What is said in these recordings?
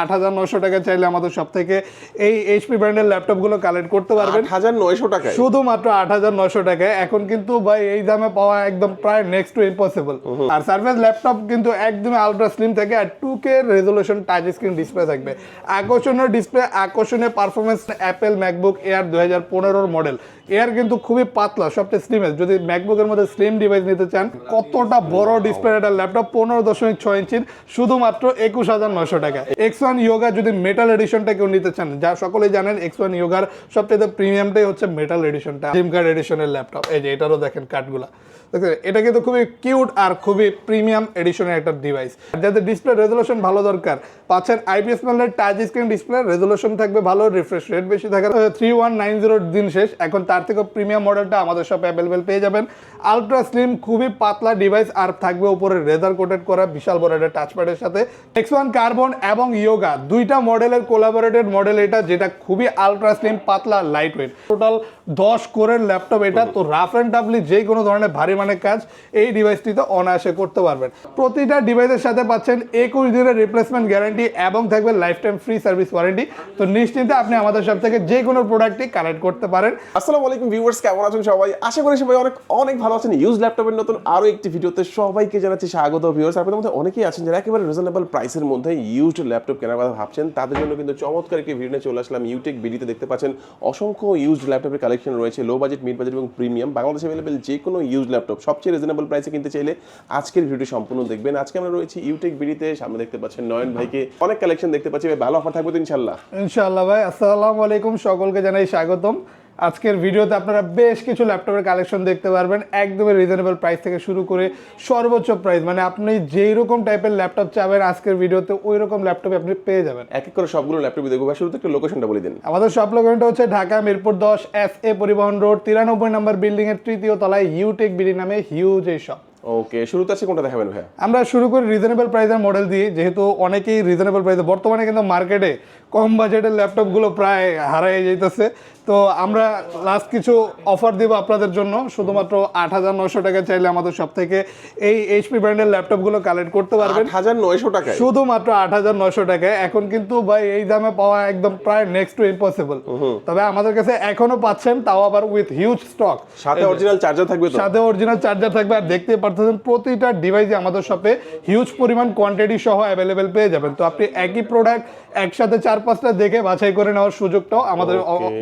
আট হাজার নশো টাকা চাইলে আমাদের সব থেকে এই এইচপি ব্র্যান্ডের ল্যাপটপগুলো কালেক্ট করতে পারবেন। হাজার নয়শো টাকায়? শুধুমাত্র আট হাজার নশো টাকায়। এখন কিন্তু ভাই এই দামে পাওয়া একদম প্রায় নেক্সট টু ইম্পসিবল আর সার্ফেস ল্যাপটপ কিন্তু একদমই আলট্রা স্লিম থাকে আর two K resolution touch screen display থাকবে। আকর্ষণীয় ডিসপ্লে আকর্ষণীয় পারফরমেন্স অ্যাপেল ম্যাকবুক এয়ার দু হাজার পনেরোর মডেল এয়ার কিন্তু খুবই পাতলা সবচেয়ে স্লিমেস্ট যদি ম্যাকবুকের মধ্যে স্লিম ডিভাইস নিতে চান কতটা বড় ডিসপ্লে একটা ল্যাপটপ পনেরো দশমিক ছয় ইঞ্চির শুধুমাত্র একুশ হাজার নয়শো টাকা এক্স ওয়ান ইয়োগা যদি মেটাল এডিশনটা কেউ নিতে চান, যা সকলেই জানেন এক্স ওয়ান ইয়োগার সবচেয়ে প্রিমিয়ামটাই হচ্ছে মেটাল এডিশনটা জিম কার্ড এডিশনের ল্যাপটপ এই যে, এটারও দেখেন কার্ডগুলা দেখছেন, এটা কিন্তু খুবই কিউট আর খুবই প্রিমিয়াম এডিশনের একটা ডিভাইস যাদের ডিসপ্লে রেজলিউশন ভালো দরকার, পাচ্ছেন আইপিএস প্যানেলের টাচ স্ক্রিন ডিসপ্লে রেজলিউশন থাকবে ভালো রিফ্রেশ রেট বেশি থাকার থ্রি ওয়ান নাইন জিরোর দিন শেষ, এখন তার থেকে প্রিমিয়াম মডেলটা আমাদের সব অ্যাভেলেবেল পেয়ে যাবেন। আলট্রা স্লিম খুবই পাতলা ডিভাইস আর থাকবে উপরে রেজার কোটেড করা, বিশাল বড় একটা টাচপ্যাডের সাথে। এক্স ওয়ান কার্বন এবং ইয়োগা দুইটা মডেলের কোলাবোরেটেড মডেল এটা, যেটা খুবই আলট্রা স্লিম পাতলা লাইট ওয়েট টোটাল দশ কোরের ল্যাপটপ এটা, তো রাফ অ্যান্ড টাফলি যে কোনো ধরনের ভারী মানের কাজ, এই ডিভাইসটিতে অনায়াসে করতে পারবেন। প্রতিটা ডিভাইসের সাথে পাচ্ছেন একুশ দিনের রিপ্লেসমেন্ট গ্যারান্টি এবং থাকবে life time free service warranty তো নিশ্চিন্তে আপনি আমাদের সব থেকে যে কোনো প্রোডাক্টই কালেক্ট করতে পারেন। আসসালামু আলাইকুম ভিউয়ার্স কেমন আছেন সবাই? আশা করি সবাই অনেক অনেক ভালো আছেন। ইউজ ল্যাপটপের নতুন আরও একটি ভিডিওতে সবাইকে জানাচ্ছি স্বাগত ভিউয়ার্স আপনাদের মধ্যে অনেকেই আছেন যারা একেবারে রিজনেবল প্রাইসের মধ্যে ইউজড ল্যাপটপ কেনার কথা ভাবছেন। তাদের জন্য কিন্তু চমৎকার একটি ভিডিও চলে আসলাম। ইউটেক বিডিতে দেখতে পাচ্ছেন অসংখ্য ইউজড ল্যাপটপের কালেকশন রয়েছে। লো বাজেট মিড বাজেট এবং প্রিমিয়াম বাংলাদেশে অ্যাভেলেবেল যে কোনো ইউজ ল্যাপটপ সবচেয়ে রিজনেবল প্রাইসে কিনতে চাইলে আজকের ভিডিও সম্পূর্ণ দেখবেন। আজকে আমরা রয়েছি ইউটেক বিডিতে সামনে দেখতে পাচ্ছেন নয়ন ভাইকে। অনেক কালেকশন দেখতে পাচ্ছি, ভাই, ভালো অফার থাকবে তো ইনশাল্লাহ ইনশাআল্লাহ ভাই, আসসালামু আলাইকুম, সকলকে জানাই স্বাগতম। আজকের ভিডিওতে আপনারা বেশ কিছু ল্যাপটপের কালেকশন দেখতে পারবেন। একদমই রিজনেবল প্রাইস থেকে শুরু করে সর্বোচ্চ প্রাইস মানে আপনি যেই রকম টাইপের ল্যাপটপ চাবেন আজকের ভিডিওতে ওই রকম ল্যাপটপ আপনি পেয়ে যাবেন। এক এক করে সবগুলো ল্যাপটপ দেখব। শুরুতে একটু লোকেশনটা বলে দিন। আমাদের সব লোকেশনটা হচ্ছে ঢাকা মিরপুর দশ এস এ পরিবহন রোড তিরানব্বই নম্বর বিল্ডিং এর তৃতীয় তলায় ইউটেক বিডি নামে হিউজ এই শপ ওকে শুরুতে আছে কোনটা দেখাবেন ভাই আমরা শুরু করি রিজনেবল প্রাইসের মডেল দিয়ে। যেহেতু অনেকেই রিজনেবল প্রাইসে বর্তমানে কিন্তু মার্কেটে কম বাজেটের ল্যাপটপগুলো প্রায় হারাই যাইতেছে। তো আমরা লাস্ট কিছু অফার দিব আপনাদের জন্য। শুধুমাত্র আট হাজার নশো টাকা চাইলে আমাদের সব থেকে এই এইচপি ব্র্যান্ডের ল্যাপটপগুলো কালেক্ট করতে পারবেন। হাজার নয়শো টাকায়? শুধুমাত্র আট হাজার নশো টাকায়। এখন কিন্তু ভাই এই দামে পাওয়া একদম প্রায় নেক্সট টু ইম্পসিবল তবে আমাদের কাছে এখনও পাচ্ছেন তাও আবার উইথ হিউজ স্টক সাথে অরিজিনাল চার্জার থাকবে সাথে অরিজিনাল চার্জার থাকবে। আর দেখতে পারতেছেন প্রতিটা ডিভাইসে আমাদের শপে হিউজ পরিমাণ কোয়ান্টিটি সহ অ্যাভেলেবেল পেয়ে যাবেন। তো আপনি একই প্রোডাক্ট একসাথে চার পাঁচটা দেখে বাছাই করে নেওয়ার সুযোগটাও আমাদের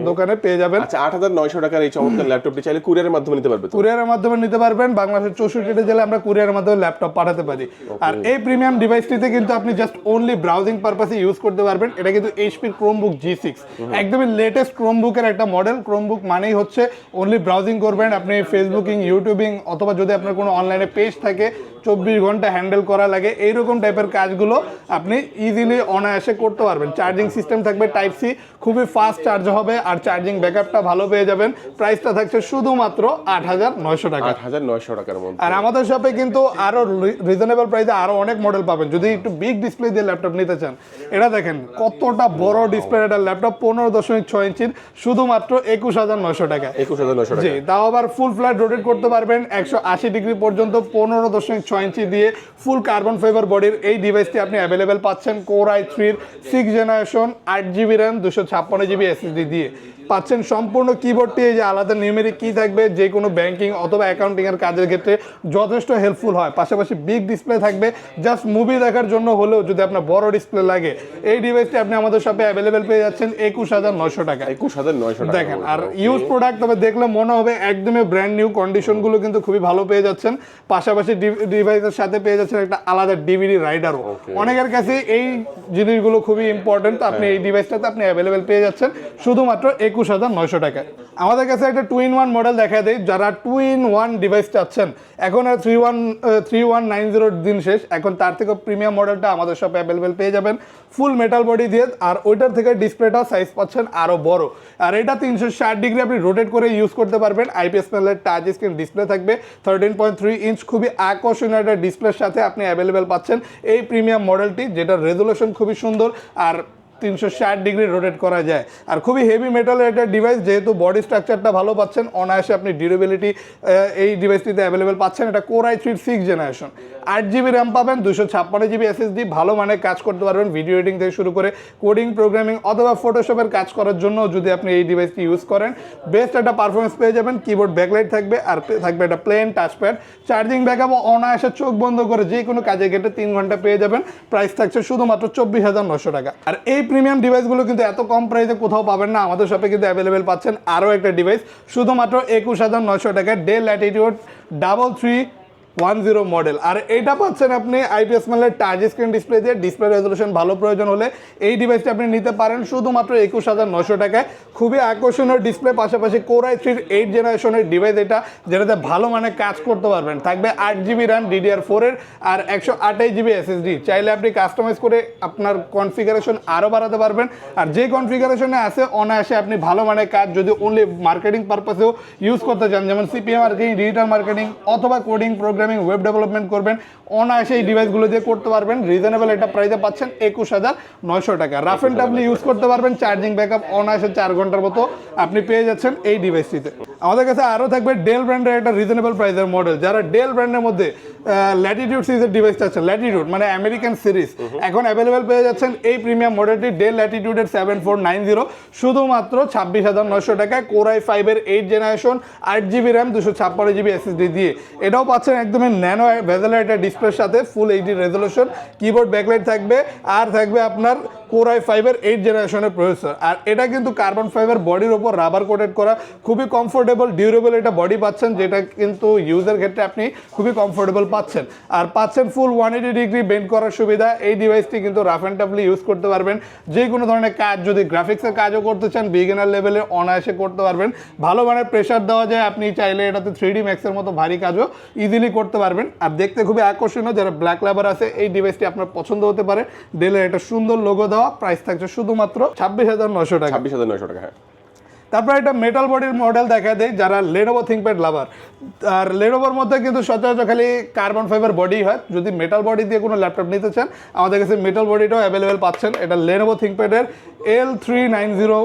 দোকানে পেয়ে যাবেন। আচ্ছা আট হাজার নয়শো টাকার এই চমৎকার ল্যাপটপটি চাইলে কুরিয়ারের মাধ্যমে নিতে পারবে তো? কুরিয়ারের মাধ্যমে নিতে পারবেন। বাংলাদেশের চৌষট্টিটা জেলায় আমরা কুরিয়ারের মাধ্যমে ল্যাপটপ পাঠাতে পারি। আর এই প্রিমিয়াম ডিভাইসটিতে কিন্তু আপনি জাস্ট অনলি ব্রাউজিং পারপাসে ইউজ করতে পারবেন। এটা কিন্তু এইচপি ক্রোমবুক জি সিক্স একদমই লেটেস্ট ক্রোমবুকের একটা মডেল ক্রোমবুক মানেই হচ্ছে অনলি ব্রাউজিং করবেন। আপনি ফেসবুকিং ইউটিউবিং অথবা যদি আপনার কোনো অনলাইনে পেজ থাকে চব্বিশ ঘণ্টা হ্যান্ডেল করা লাগে। এইরকম টাইপের কাজগুলো আপনি ইজিলি অনায়াসে করতে পারবেন। চার্জিং সিস্টেম থাকবে টাইপ সি খুবই ফাস্ট চার্জ হবে আর চার্জিং ব্যাকআপটা ভালো পেয়ে যাবেন। প্রাইসটা থাকছে শুধুমাত্র আট হাজার নয়শো টাকা। আট হাজার নয়শো টাকার মধ্যে। আর আমাদের শপে কিন্তু আরও রিজনেবল প্রাইসে আরও অনেক মডেল পাবেন। যদি একটু বিগ ডিসপ্লে দিয়ে ল্যাপটপ নিতে চান এটা দেখেন কতটা বড় ডিসপ্লে একটা ল্যাপটপ পনেরো দশমিক ছয় ইঞ্চির শুধুমাত্র একুশ হাজার নয়শো টাকা। একুশ হাজার নয়শো টাকা। জি তাও আবার ফুল ফ্ল্যাট রোটেট করতে পারবেন। একশো আশি ডিগ্রি পর্যন্ত পনেরো দশমিক ছয় ইঞ্চি দিয়ে ফুল কার্বন ফাইবার বডির এই ডিভাইসটি আপনি অ্যাভেলেবেল পাচ্ছেন কোর আই থ্রির সিক্স জেনারেশন আট জিবি র্যাম দুশো ছাপ্পান্ন জিবি এসএসডি দিয়ে। পাচ্ছেন সম্পূর্ণ কিবোর্ডটি এই যে আলাদা নিউমেরিক কি থাকবে যে কোনো ব্যাংকিং অথবা অ্যাকাউন্টিং এর কাজের ক্ষেত্রে যথেষ্ট হেল্পফুল হয়। পাশাপাশি বিগ ডিসপ্লে থাকবে জাস্ট মুভি দেখার জন্য হলেও যদি আপনার বড় ডিসপ্লে লাগে এই ডিভাইসটি আপনি আমাদের শপে অ্যাভেলেবেল পেয়ে যাচ্ছেন একুশ হাজার নয়শো টাকায়। একুশ হাজার নয়শো দেখেন আর ইউজ প্রোডাক্ট তবে দেখলে মনে হবে একদমই ব্র্যান্ড নিউ কন্ডিশনগুলো কিন্তু খুবই ভালো পেয়ে যাচ্ছেন। পাশাপাশি ডিভাইসের সাথে পেয়ে যাচ্ছেন একটা আলাদা ডিভিডি রাইডারও অনেকের কাছে এই জিনিসগুলো খুবই ইম্পর্টেন্ট আপনি এই ডিভাইসটাতে আপনি অ্যাভেলেবেল পেয়ে যাচ্ছেন। শুধুমাত্র একুশ হাজার নয়শো টাকায়। আমাদের কাছে একটা টু ইন ওয়ান মডেল দেখা দেয় যারা টু ইন ওয়ান ডিভাইস চাচ্ছেন। এখন আর three one three one nine জিরোর দিন শেষ। এখন তার থেকে প্রিমিয়াম মডেলটা আমাদের শপে অ্যাভেলেবেল পেয়ে যাবেন। ফুল মেটাল বডি দিয়ে, আর ওইটার থেকে ডিসপ্লেটা সাইজ পাচ্ছেন আরও বড়। আর এটা তিনশো ষাট ডিগ্রি আপনি রোটেট করে ইউজ করতে পারবেন। আইপিএস প্যানেলের টাচ স্ক্রিন ডিসপ্লে থাকবে। থার্টিন পয়েন্ট থ্রি ইঞ্চ খুবই আকর্ষণীয় একটা ডিসপ্লের সাথে আপনি অ্যাভেলেবেল পাচ্ছেন। এই প্রিমিয়াম মডেলটি যেটা রেজুলেশন খুবই সুন্দর। আর তিনশো ষাট ডিগ্রি রোটেট করা যায়। আর খুবই হেভি মেটালের একটা ডিভাইস যেহেতু বডি স্ট্রাকচারটা ভালো পাচ্ছেন, অনায়াসে আপনি ডিউরেবিলিটি এই ডিভাইসটিতে অ্যাভেলেবেল পাচ্ছেন। এটা কোর আই সিক্স জেনারেশন আট জিবি র্যাম পাবেন দুশো ছাপ্পান্ন জিবি এসএসডি ভালো মানে কাজ করতে পারবেন ভিডিও এডিটিং থেকে শুরু করে কোডিং প্রোগ্রামিং অথবা ফটোশপের কাজ করার জন্য যদি আপনি এই ডিভাইসটি ইউজ করেন। বেস্ট একটা পারফরমেন্স পেয়ে যাবেন কিবোর্ড ব্যাকলাইট থাকবে, আর থাকবে একটা প্লেন টাচপ্যাড চার্জিং ব্যাকআপ অনায়াসে চোখ বন্ধ করে যে কোনো কাজে গেটে তিন ঘণ্টা পেয়ে যাবেন। প্রাইস থাকছে শুধুমাত্র চব্বিশ হাজার নশো টাকা। আর এই প্রিমিয়াম ডিভাইসগুলো কিন্তু এত কম প্রাইসে কোথাও পাবেন না। আমাদের শপে কিন্তু অ্যাভেলেবেল পাচ্ছেন আরও একটা ডিভাইস শুধুমাত্র একুশ হাজার নয়শো টাকায় Dell Latitude double three one zero model আর এটা পাচ্ছেন আপনি আইপিএস মালের টাচ স্ক্রিন ডিসপ্লে দিয়ে ডিসপ্লে রেজলিউশন ভালো প্রয়োজন হলে এই ডিভাইসটা আপনি নিতে পারেন শুধুমাত্র একুশ হাজার নশো টাকায়। খুবই আকর্ষণীয় ডিসপ্লে পাশাপাশি কোরাই থ্রির এইট জেনারেশনের ডিভাইস এটা, যেটাতে ভালো মানে কাজ করতে পারবেন। থাকবে আট জিবি র্যাম ডিডিআর ফোরের আর একশো আঠাশ জিবি এসএসডি চাইলে আপনি কাস্টমাইজ করে আপনার কনফিগারেশন আরও বাড়াতে পারবেন। আর যে কনফিগারেশনে আছে, অনায়াসে আপনি ভালো মানে কাজ যদি অনলি মার্কেটিং পারপাসেও ইউজ করতে চান, যেমন সিপিএম মার্কেটিং ডিজিটাল মার্কেটিং অথবা কোডিং প্রোগ্রামিং ওয়েব ডেভেলপমেন্ট করবেন অনায়াসে এই ডিভাইসগুলো দিয়ে করতে পারবেন। রিজনেবল একটা প্রাইসে পাচ্ছেন একুশ হাজার নয়শো টাকা। রাফ অ্যান্ড টাফলি ইউজ করতে পারবেন চার্জিং ব্যাকআপ অনায়াসে চার ঘণ্টার মতো আপনি পেয়ে যাচ্ছেন এই ডিভাইসটিতে আমাদের কাছে আরও থাকবে ডেল ব্র্যান্ডের একটা রিজনেবল প্রাইসের মডেল যারা ডেল ব্র্যান্ডের মধ্যে ল্যাটিটিউড সিরিজের ডিভাইস চাচ্ছেন ল্যাটিটিউড মানে আমেরিকান সিরিজ এখন অ্যাভেলেবেল পেয়ে যাচ্ছেন এই প্রিমিয়াম মডেলটি ডেল ল্যাটিটিউডের সেভেন ফোর নাইন জিরো শুধুমাত্র ছাব্বিশ হাজার নশো টাকায় কোরাই ফাইভের এইট জেনারেশন আট জিবি র্যাম দুশো ছাপ্পান্ন জিবি এসএসডি দিয়ে। এটাও পাচ্ছেন একদমই ন্যানো ভেজালাইটের ডিসপ্লের সাথে full HD resolution keyboard backlight থাকবে আর থাকবে আপনার কোরাই ফাইভের এইট জেনারেশনের প্রসেসর আর এটা কিন্তু কার্বন ফাইবার বডির ওপর রাবার কোটেড করা। খুবই কমফোর্টেবল ডিউরেবল এটা বডি পাচ্ছেন, যেটা কিন্তু ইউজের ক্ষেত্রে আপনি খুবই কমফোর্টেবল পাচ্ছেন। আর পাচ্ছেন full one eighty degree bend করার সুবিধা। এই ডিভাইসটি কিন্তু রাফ অ্যান্ড টাফলি ইউজ করতে পারবেন। যে কোনো ধরনের কাজ, যদি গ্রাফিক্সের কাজও করতে চান বিগিনার লেভেলে অনায়াসে করতে পারবেন। ভালো মানের প্রেশার দেওয়া যায়, আপনি চাইলে এটাতে থ্রি ডি ম্যাক্সের মতো ভারী কাজও ইজিলি করতে পারবেন। আর দেখতে খুবই আকর্ষণীয়, যারা ব্ল্যাক লেবার আছে, এই ডিভাইসটি আপনার পছন্দ হতে পারে। ডেলের একটা সুন্দর লোগো দেওয়া প্রাইস থাকছে শুধুমাত্র ছাব্বিশ হাজার নশো টাকা। ছাব্বিশ হাজার নয়শো টাকা হ্যাঁ। তারপর একটা মেটাল বডির মডেল দেখা দেয় যারা লেনোভো থিঙ্কপ্যাড লাভার আর লেনোভোর মধ্যে কিন্তু সচরাচর খালি কার্বন ফাইবার বডি হয়। যদি মেটাল বডি দিয়ে কোনো ল্যাপটপ নিতে চান আমাদের কাছে মেটাল বডিটাও অ্যাভেলেবেল পাচ্ছেন। এটা Lenovo থিঙ্কপ্যাডের L three nine zero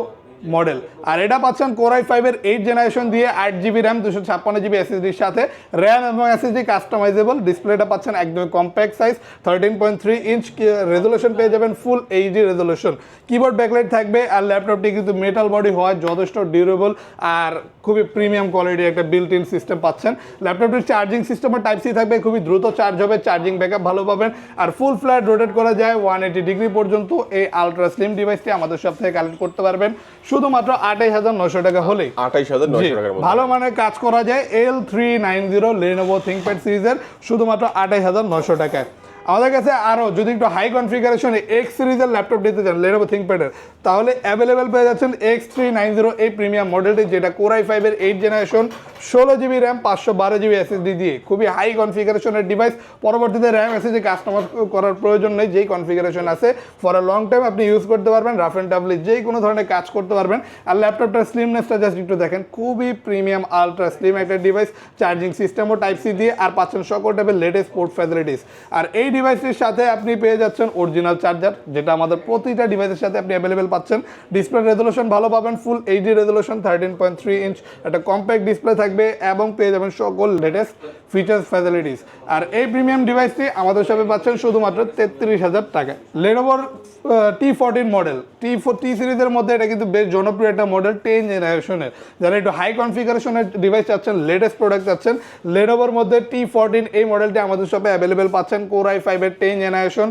model আর এটা পাচ্ছেন কোরাই ফাইভের এইট জেনারেশন দিয়ে আট জিবি র্যাম দুশো ছাপ্পান্ন জিবি এসএসডির সাথে। র্যাম এবং এসএসডি কাস্টমাইজেবল ডিসপ্লেটা পাচ্ছেন একদম compact size thirteen point three inch resolution পেয়ে যাবেন full HD resolution keyboard backlight থাকবে আর ল্যাপটপটি কিন্তু মেটাল বডি হয়, যথেষ্ট ডিউরেবল আর খুবই প্রিমিয়াম কোয়ালিটির একটা বিল্ট ইন সিস্টেম পাচ্ছেন ল্যাপটপটির চার্জিং সিস্টেমের টাইপ সি থাকবে, খুবই দ্রুত চার্জ হবে চার্জিং ব্যাকআপ ভালো পাবেন। আর ফুল ফ্ল্যাট রোটেট করা যায় ওয়ান এইটি ডিগ্রি পর্যন্ত এই আলট্রা স্লিম ডিভাইসটি আমাদের সব থেকে কালেক্ট করতে পারবেন। শুধুমাত্র আঠাইশ হাজার নয়শো টাকা হলে আঠাইশ হাজার নয়শো টাকা ভালো মানের কাজ করা যায় L three nine zero Lenovo ThinkPad সিরিজের শুধুমাত্র আঠাইশ হাজার নয়শো টাকায়। আমাদের কাছে আরও যদি একটু হাই কনফিগারেশনে এক্স সিরিজের ল্যাপটপ নিতে চান লেনোভো থিঙ্কপ্যাডের তাহলে অ্যাভেলেবেল পেয়ে যাচ্ছেন এক্স থ্রি নাইন জিরো এই প্রিমিয়াম মডেলটি যেটা কোরাই ফাইভের এইট জেনারেশন ষোলো জিবি র্যাম পাঁচশো বারো জিবি এসএসডি দিয়ে। খুবই হাই কনফিগারেশনের ডিভাইস পরবর্তীতে র্যাম এসএসডি কাস্টমার করার প্রয়োজন নেই, যেই কনফিগারেশন আছে ফর আ লং টাইম আপনি ইউজ করতে পারবেন রাফ অ্যান্ড টাফলি যেই কোনো ধরনের কাজ করতে পারবেন। আর ল্যাপটপটার স্লিমনেসটা জাস্ট একটু দেখেন, খুবই প্রিমিয়াম আলট্রা স্লিম একটা ডিভাইস চার্জিং সিস্টেমও টাইপ সি দিয়ে, আর পাচ্ছেন সকল টাইপের লেটেস্ট পোর্ট ফ্যাসিলিটিস আর এই ডিভাইসটির সাথে আপনি পেয়ে যাচ্ছেন অরিজিনাল চার্জার যেটা আমাদের প্রতিটা ডিভাইসের সাথে আপনি অ্যাভেলেবেল পাচ্ছেন। ডিসপ্লে রেজলিউশন ভালো পাবেন full HD resolution thirteen point three inch একটা কম্প্যাক্ট ডিসপ্লে থাকবে এবং পেয়ে যাবেন সকল লেটেস্ট ফিচার্স ফ্যাসিলিটিস আর এই প্রিমিয়াম ডিভাইসটি আমাদের সাথে পাচ্ছেন শুধুমাত্র তেত্রিশ হাজার টাকা। লেনোভোর T fourteen model T four T সিরিজের মধ্যে এটা কিন্তু বেশ জনপ্রিয় একটা মডেল টেন জেনারেশনের যারা একটু হাই কনফিগারেশনের ডিভাইস চাচ্ছেন লেটেস্ট প্রোডাক্ট চাচ্ছেন লেনোভোর মধ্যে টি ফোরটিন এই মডেলটি আমাদের শপে অ্যাভেলেবেল পাচ্ছেন কোর আই ফাইভের টেন জেনারেশন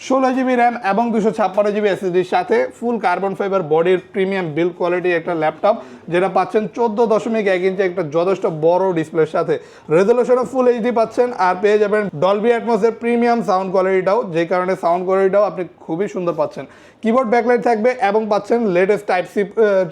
ষোলো জিবি র্যাম এবং দুশো ছাপ্পান্ন জিবি এসএসডির সাথে ফুল কার্বন ফাইবার বডির প্রিমিয়াম বিল্ড কোয়ালিটি একটা ল্যাপটপ যেটা পাচ্ছেন চোদ্দ দশমিক এক ইঞ্চি একটা যথেষ্ট বড় ডিসপ্লের সাথে। রেজলিউশনও ফুল এইচডি পাচ্ছেন আর পেয়ে যাবেন ডলবি অ্যাটমসের প্রিমিয়াম সাউন্ড কোয়ালিটিটাও যে কারণে সাউন্ড কোয়ালিটিটাও আপনি খুবই সুন্দর পাচ্ছেন। কিবোর্ড ব্যাকলাইট থাকবে এবং পাচ্ছেন latest type C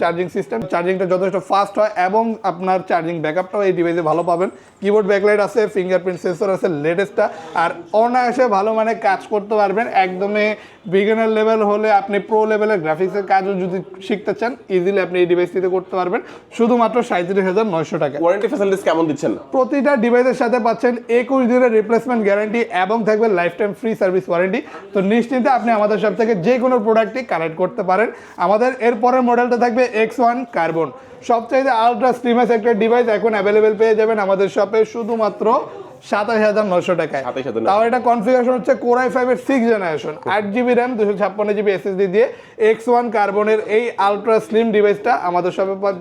charging system চার্জিংটা যথেষ্ট ফাস্ট হয় এবং আপনার চার্জিং ব্যাকআপটাও এই ডিভাইসে ভালো পাবেন। কিবোর্ড ব্যাকলাইট আছে ফিঙ্গারপ্রিন্ট সেন্সর আছে লেটেস্টটা আর অনায়াসে ভালো মানে কাজ করতে পারবেন একদমই বিগিনার লেভেল হলে আপনি প্রো লেভেলের গ্রাফিক্সের কাজও যদি শিখতে চান ইজিলি আপনি এই ডিভাইসটিতে করতে পারবেন। শুধুমাত্র সাঁত্রিশ হাজার নয়শো টাকা। ওয়ারেন্টি ফ্যাসিলিটিস কেমন দিচ্ছেন? প্রতিটা ডিভাইসের সাথে পাচ্ছেন একুশ দিনের রিপ্লেসমেন্ট গ্যারান্টি এবং থাকবে life time free service warranty তো নিশ্চিন্তে আপনি আমাদের সব থেকে যে কোনো প্রোডাক্টই কানেক্ট করতে পারেন। আমাদের এর পরের মডেলটা থাকবে এক্স ওয়ান কার্বন সবচাইতে আলট্রা স্লিমেস একটা ডিভাইস এখন অ্যাভেলেবেল পেয়ে যাবেন আমাদের শপে শুধুমাত্র সাতাশ হাজার নশো টাকায়। 27,900 তাও এটা কনফিগারেশন হচ্ছে কোরাই সিক্স জেনারেশন আট জিবি র্যাম দুশো ছাপ্পান্ন জিবি এসএসডি দিয়ে এক্স ওয়ান কার্বনের এই আলট্রা স্লিম ডিভাইসটা আমাদের